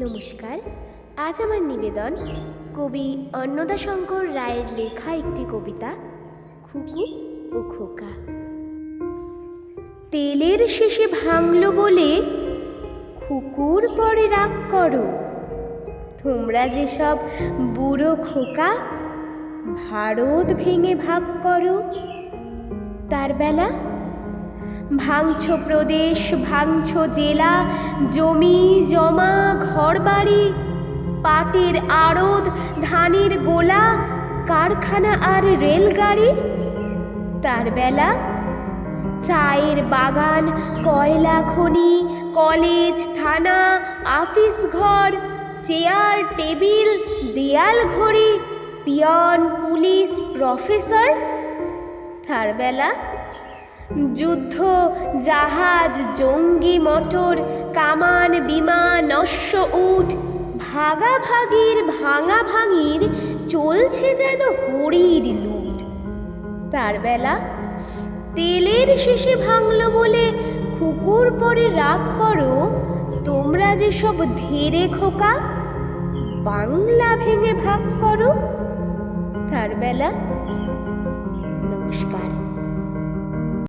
নমস্কার। আজ আমার নিবেদন কবি অন্নদাশঙ্কর রায়ের লেখা একটি কবিতা, খুকু ও খোকা। তেলের শেষে ভাঙলো বলে খুকুর পরে রাগ করো। তোমরা যেসব বুড়ো খোকা, ভারত ভেঙে ভাগ করো। তার বেলা, ভাঙছ প্রদেশ, ভাঙছ জেলা, জমি জমা ঘরবাড়ি, পাটের আড়ত, ধানের গোলা, কারখানা আর রেলগাড়ি? তার বেলা চায়ের বাগান, কয়লা খনি, কলেজ, থানা, আফিস ঘর, চেয়ার, টেবিল, দেয়াল ঘড়ি, পিয়ন, পুলিশ, প্রফেসর। তার বেলা যুদ্ধ, জাহাজ, জঙ্গি মটর, কামান, বিমান নস্য উঠ, ভাগাভাগির ভাঙা ভাঙির চলছে যেন হরির লুট। তার বেলা তেলের শেষে ভাঙল বলে কুকুর পরে রাগ করো, তোমরা যে সব ধীরে খোকা, বাংলা ভেঙে ভাগ করো। তার বেলা